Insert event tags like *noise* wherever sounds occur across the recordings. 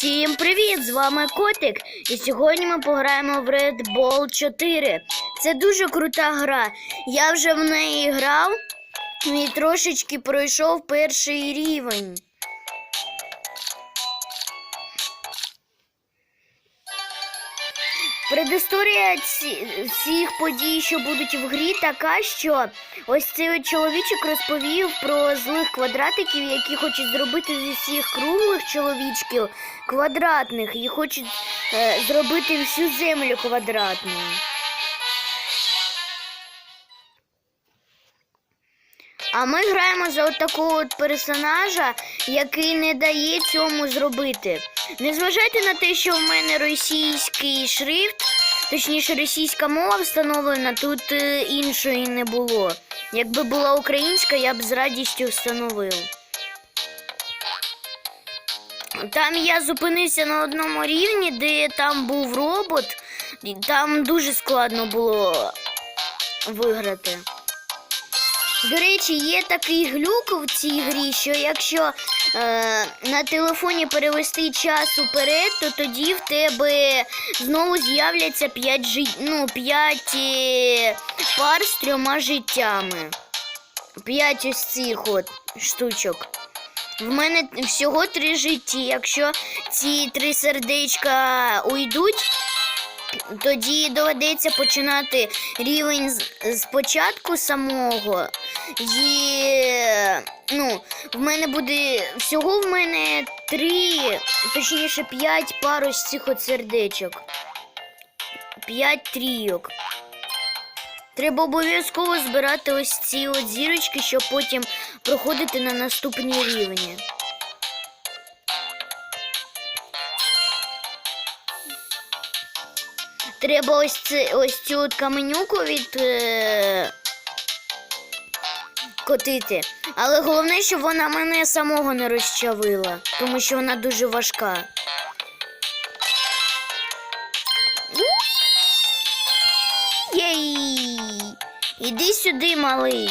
Всім привіт! З вами Котик. І сьогодні ми пограємо в Red Ball 4. Це дуже крута гра. Я вже в неї грав і трошечки пройшов перший рівень. Предісторія всіх подій, що будуть в грі, така, що ось цей чоловічок розповів про злих квадратиків, які хочуть зробити зі всіх круглих чоловічків квадратних і хочуть е, зробити всю землю квадратною. А ми граємо за от такого от персонажа, який не дає цьому зробити. Не зважайте на те, що в мене російський шрифт, точніше російська мова встановлена, тут е, іншої не було. Якби була українська, я б з радістю встановив. Там я зупинився на одному рівні, де там був робот, там дуже складно було виграти. До речі, є такий глюк в цій грі, що якщо е, на телефоні перевести час уперед, то тоді в тебе знову з'являться 5, жит... ну, 5 е, пар з трьома життями. 5 ось цих от штучок. В мене всього три житті. Якщо ці три сердечка уйдуть, тоді доведеться починати рівень спочатку самого. І ну, в мене буде всього в мене три, точніше п'ять пар ось цих сердечок. П'ять трійок. Треба обов'язково збирати ось ці от зірочки, щоб потім проходити на наступні рівні. Треба ось, це, ось цю от каменюку від. Е... Котити. Але головне, щоб вона мене самого не розчавила, тому що вона дуже важка. Іди сюди, малий.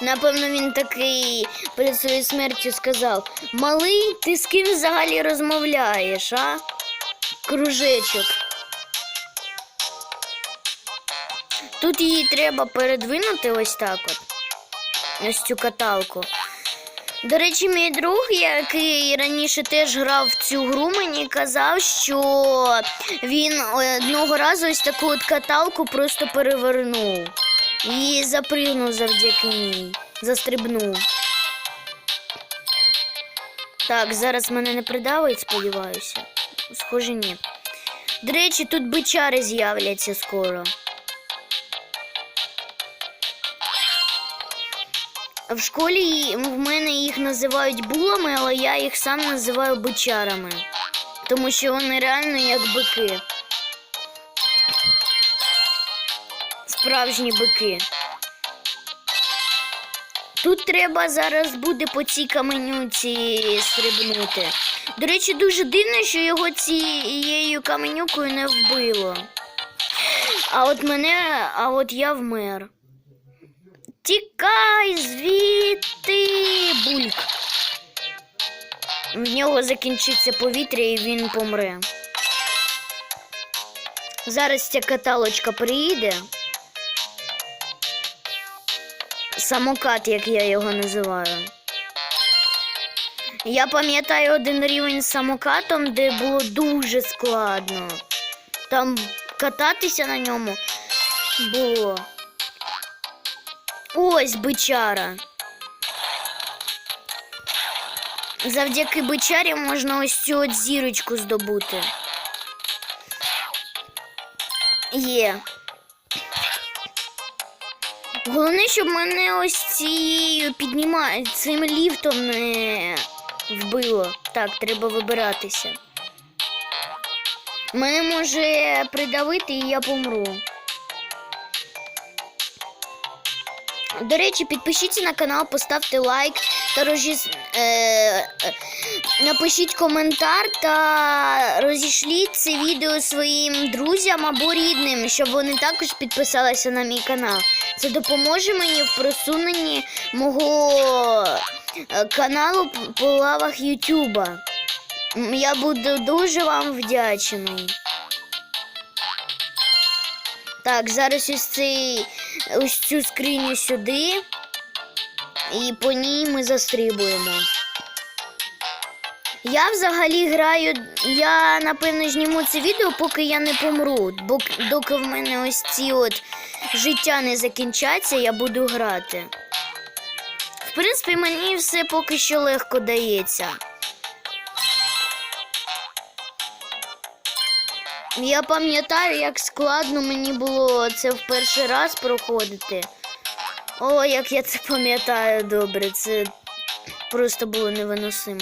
Напевно, він такий перед своєю смертю сказав: Малий, ти з ким взагалі розмовляєш, а? Кружечок. Тут її треба передвинути ось так от. Ось цю каталку. До речі, мій друг, який раніше теж грав в цю гру, мені казав, що він одного разу ось таку от каталку просто перевернув. І запригнув завдяки ній. Застрибнув. Так, зараз мене не придавить, сподіваюся. Схоже, ні. До речі, тут бичари з'являться скоро. В школі в мене їх називають булами, але я їх сам називаю бичарами. Тому що вони реально як бики. Справжні бики. Тут треба зараз буде по цій каменюці стрибнути. До речі, дуже дивно, що його цією каменюкою не вбило. А от мене, а от я вмер. Тікай звідти, бульк. В нього закінчиться повітря і він помре. Зараз ця каталочка приїде. Самокат, як я його називаю. Я пам'ятаю один рівень з самокатом, де було дуже складно. Там кататися на ньому було. Ось бичара. Завдяки бичарі можна ось цю от зірочку здобути. Є. Головне, щоб мене ось цією підніма... цим ліфтом не вбило. Так, треба вибиратися. Мене може придавити і я помру. До речі, підпишіться на канал, поставте лайк та розіс... е... е, напишіть коментар та розішліть це відео своїм друзям або рідним, щоб вони також підписалися на мій канал. Це допоможе мені в просуненні мого е, каналу по лавах Ютуба. Я буду дуже вам вдячний. Так, зараз ось цей ось цю скриню сюди. І по ній ми застрибуємо. Я взагалі граю. Я напевно зніму це відео, поки я не помру. Бо доки в мене ось ці от життя не закінчаться, я буду грати. В принципі, мені все поки що легко дається. Я пам'ятаю, як складно мені було це в перший раз проходити. О, як я це пам'ятаю добре, це просто було невиносимо.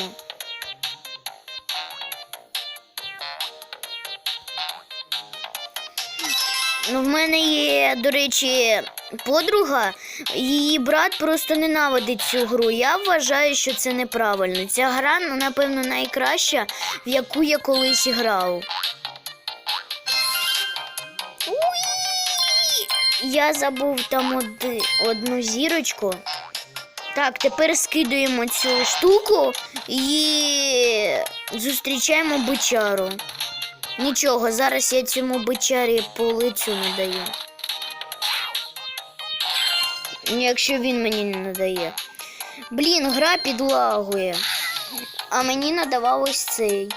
Ну, в мене є, до речі, подруга, її брат просто ненавидить цю гру. Я вважаю, що це неправильно. Ця гра, ну, напевно, найкраща, в яку я колись грав. Я забув там оди- одну зірочку. Так, тепер скидуємо цю штуку і зустрічаємо бичару. Нічого, зараз я цьому бичарі по лицю не. Якщо він мені не надає. Блін, гра підлагує. А мені надавав ось цей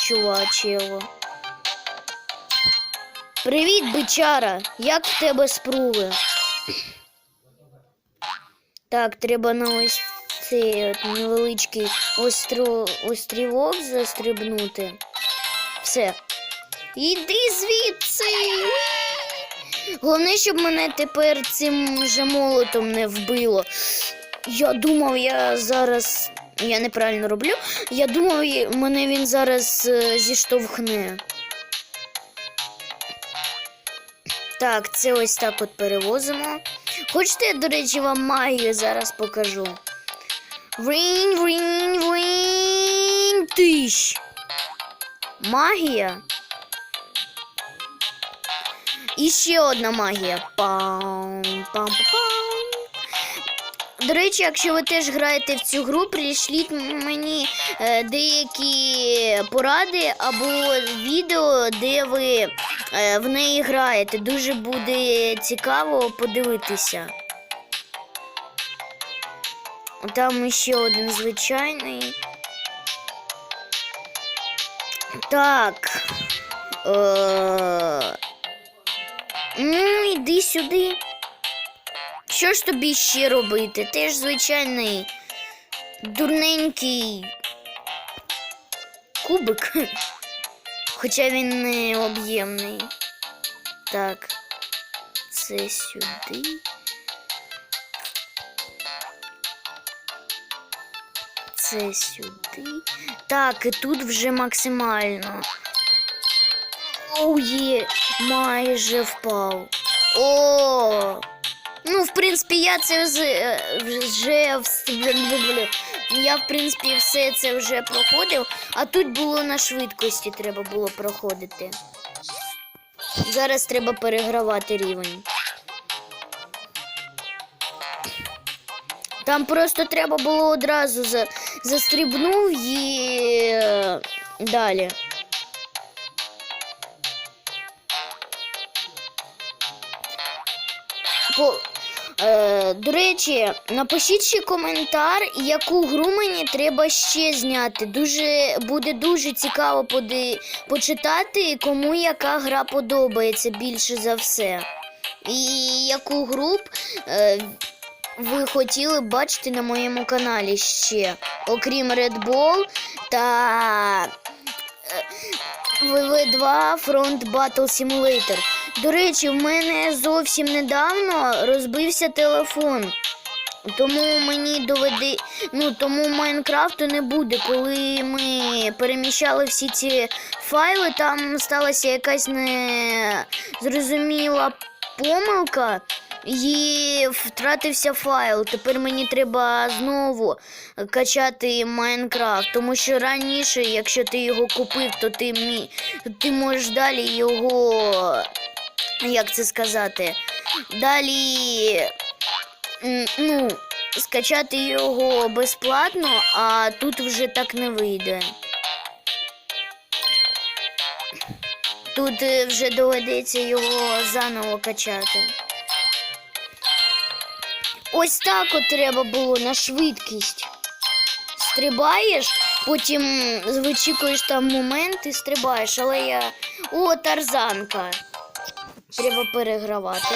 чувачево. Привіт, бичара! Як в тебе спруги? Так, треба на ось цей от невеличкий остро... острівок застрибнути. Все. Іди звідси. Головне, щоб мене тепер цим же молотом не вбило. Я думав, я зараз. Я неправильно роблю. Я думав, мене він зараз е, зіштовхне. Так, це ось так от перевозимо. Хочете, я, до речі, вам магію зараз покажу. Врінь, врінь, врінь, тищ. Магія. І ще одна магія. Пам, пам, пам. До речі, якщо ви теж граєте в цю гру, прийшліть мені е, деякі поради або відео, де ви в неї граєте. Дуже буде цікаво подивитися. Там ще один звичайний. Так. Е... Ну, іди сюди. Що ж тобі ще робити? Ти ж звичайний дурненький кубик. *laughs* Хоча він не об'ємний. Так, це сюди. Це сюди. Так, і тут вже максимально. Оу є, майже впав. О! Ну, в принципі, я це з- е, вже я, в принципі, все це вже проходив, а тут було на швидкості треба було проходити. Зараз треба перегравати рівень. Там просто треба було одразу за, застрибнув і е, далі. По, е, до речі, напишіть ще коментар, яку гру мені треба ще зняти. Дуже, буде дуже цікаво поди, почитати, кому яка гра подобається більше за все. І яку гру е, ви хотіли б бачити на моєму каналі ще, окрім Red Bull та е, VV2 Front Battle Simulator. До речі, в мене зовсім недавно розбився телефон. Тому мені доведе, ну тому Майнкрафту не буде. Коли ми переміщали всі ці файли, там сталася якась незрозуміла помилка і втратився файл. Тепер мені треба знову качати Майнкрафт. Тому що раніше, якщо ти його купив, то ти, мі... ти можеш далі його. Як це сказати? Далі. Ну, скачати його безплатно, а тут вже так не вийде. Тут е, вже доведеться його заново качати. Ось так от треба було на швидкість. Стрибаєш, потім вичікуєш там момент і стрибаєш, але я. О, тарзанка. Треба перегравати.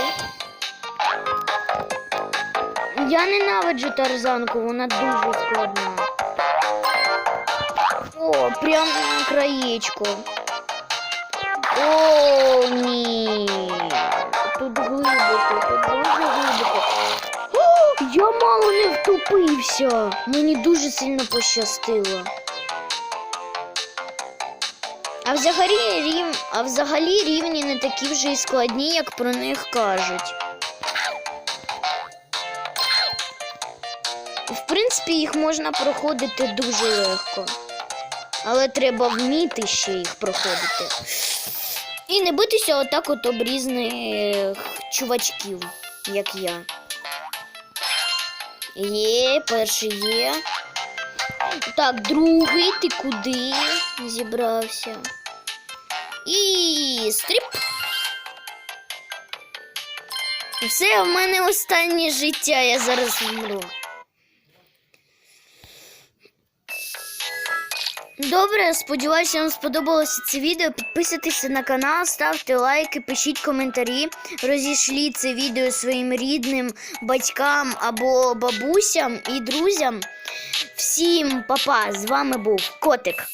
Я ненавиджу тарзанку, вона дуже складна. О, прям на краєчку. О, ні. Тут глибоко, тут дуже глибоко. О, я мало не втопився. Мені дуже сильно пощастило. А взагалі, рів... а взагалі рівні не такі вже й складні, як про них кажуть. В принципі, їх можна проходити дуже легко. Але треба вміти ще їх проходити. І не битися отак от об різних чувачків, як я. Є, перший є. Так, другий, ти куди зібрався? І стріп. Все, в мене останнє життя, я зараз вмру. Добре, сподіваюся, вам сподобалося це відео. Підписуйтесь на канал, ставте лайки, пишіть коментарі, розішліть це відео своїм рідним батькам або бабусям і друзям. Всім па-па, з вами був Котик.